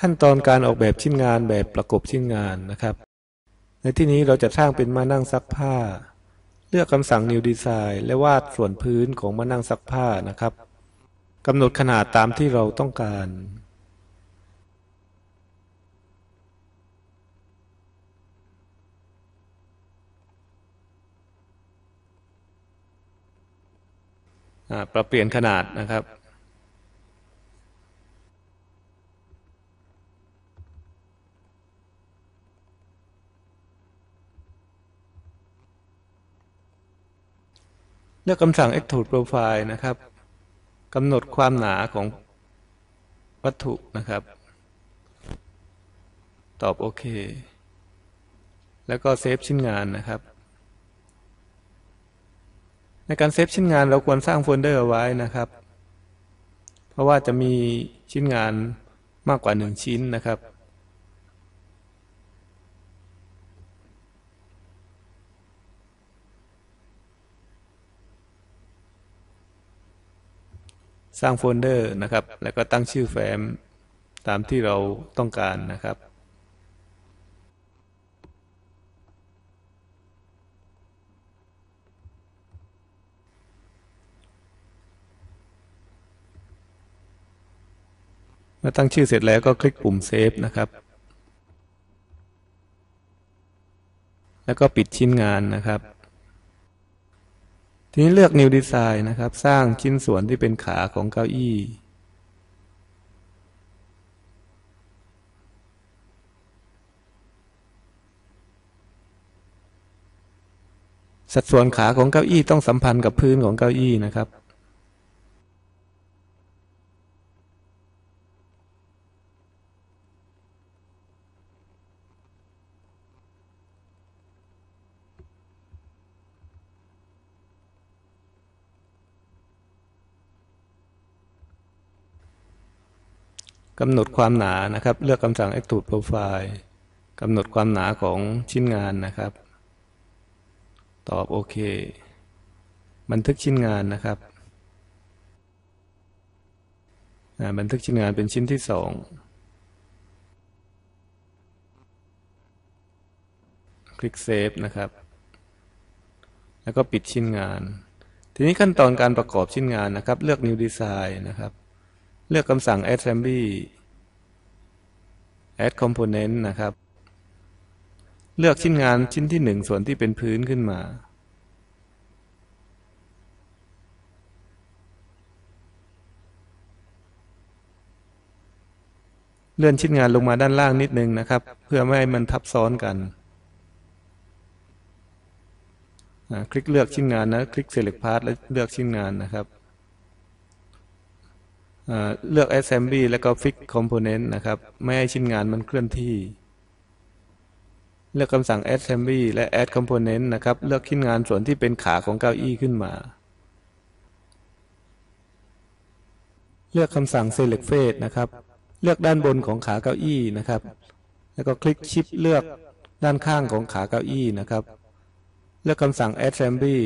ขั้นตอนการออกแบบชิ้นงานแบบประกบชิ้นงานนะครับ ในที่นี้เราจะสร้างเป็นมานั่งซักผ้า เลือกคำสั่ง New Design และวาดส่วนพื้นของมานั่งซักผ้านะครับกำหนดขนาดตามที่เราต้องการ ปรับเปลี่ยนขนาดนะครับ เลือกคำสั่ง extrude profile นะครับกำหนดความหนาของวัตถุนะครับ ตอบโอเค แล้วก็เซฟชิ้นงานนะครับ ในการเซฟชิ้นงานเราควรสร้างโฟลเดอร์ไว้นะครับ เพราะว่าจะมีชิ้นงานมากกว่าหนึ่งชิ้นนะครับ สร้างโฟลเดอร์นะครับ แล้วก็ตั้งชื่อแฟ้มตามที่เราต้องการนะครับเมื่อตั้งชื่อเสร็จแล้วก็คลิกปุ่มเซฟนะครับ แล้วก็ปิดชิ้นงานนะครับ ทีนี้เลือก New Design นะครับ สร้างชิ้นส่วนที่เป็นขาของเก้าอี้สัดส่วนขาของเก้าอี้ต้องสัมพันธ์กับพื้นของเก้าอี้นะครับ กำหนดความหนานะครับ เลือกคำสั่ง extrude profile กำหนดความหนาของชิ้นงานนะครับ ตอบโอเค บันทึกชิ้นงานนะครับบันทึกชิ้นงานเป็นชิ้นที่สองคลิกเซฟนะครับ แล้วก็ปิดชิ้นงาน ทีนี้ขั้นตอนการประกอบชิ้นงานนะครับ เลือก New Design นะครับ เลือกคำสั่ง assembly add component นะครับ เลือกชิ้นงานชิ้นที่หนึ่งส่วนที่เป็นพื้นขึ้นมา เลื่อนชิ้นงานลงมาด้านล่างนิดนึงนะครับ เพื่อไม่ให้มันทับซ้อนกันคลิกเลือกชิ้นงานนะ คลิก select part แล้วเลือกชิ้นงานนะครับ เลือก assembly แล้วก็ fix component นะครับ ไม่ให้ชิ้นงานมันเคลื่อนที่ เลือกคำสั่ง assembly และ add component นะครับ เลือกชิ้นงานส่วนที่เป็นขาของเก้าอี้ขึ้นมา เลือกคำสั่ง select face นะครับ เลือกด้านบนของขาเก้าอี้นะครับ แล้วก็คลิกชิปเลือกด้านข้างของขาเก้าอี้นะครับ เลือกคำสั่ง assembly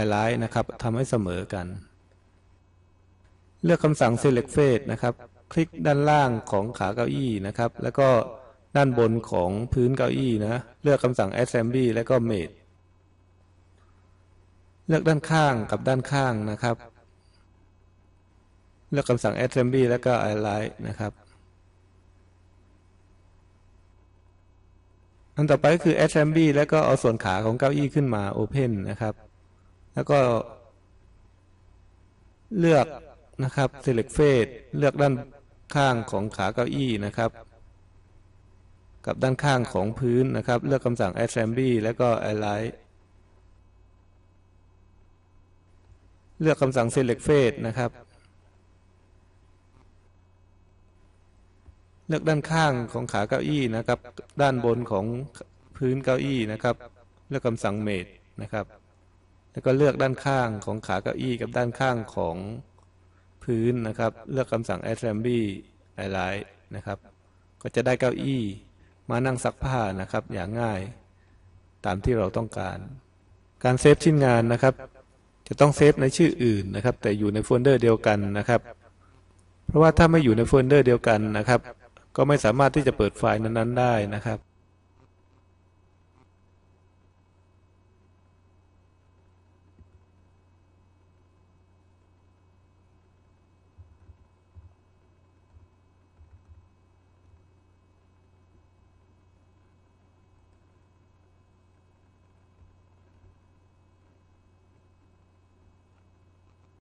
align นะครับทำให้เสมอกัน เลือกคำสั่ง select face นะครับ คลิกด้านล่างของขาเก้าอี้นะครับ แล้วก็ด้านบนของพื้นเก้าอี้นะ เลือกคำสั่ง assembly แล้วก็ mate เลือกด้านข้างกับด้านข้างนะครับ เลือกคำสั่ง assembly แล้วก็ align นะครับอันต่อไปก็คือ assembly แล้วก็เอาส่วนขาของเก้าอี้ขึ้นมา open นะครับ แล้วก็เลือก นะครับ select face เลือกด้านข้างของขาเก้าอี้นะครับ กับด้านข้างของพื้นนะครับ เลือกคำสั่ง assembly แล้วก็ align เลือกคำสั่ง select face นะครับ เลือกด้านข้างของขาเก้าอี้นะครับ ด้านบนของพื้นเก้าอี้นะครับ เลือกคำสั่ง mate นะครับ แล้วก็เลือกด้านข้างของขาเก้าอี้กับด้านข้างของ พื้นนะครับ เลือกคำสั่ง assembly align นะครับ ก็จะได้เก้าอี้มานั่งซักผ้านะครับ อย่างง่ายตามที่เราต้องการ การเซฟชิ้นงานนะครับ จะต้องเซฟในชื่ออื่นนะครับ แต่อยู่ในโฟลเดอร์เดียวกันนะครับ เพราะว่าถ้าไม่อยู่ในโฟลเดอร์เดียวกันนะครับ ก็ไม่สามารถที่จะเปิดไฟล์นั้นๆได้นะครับ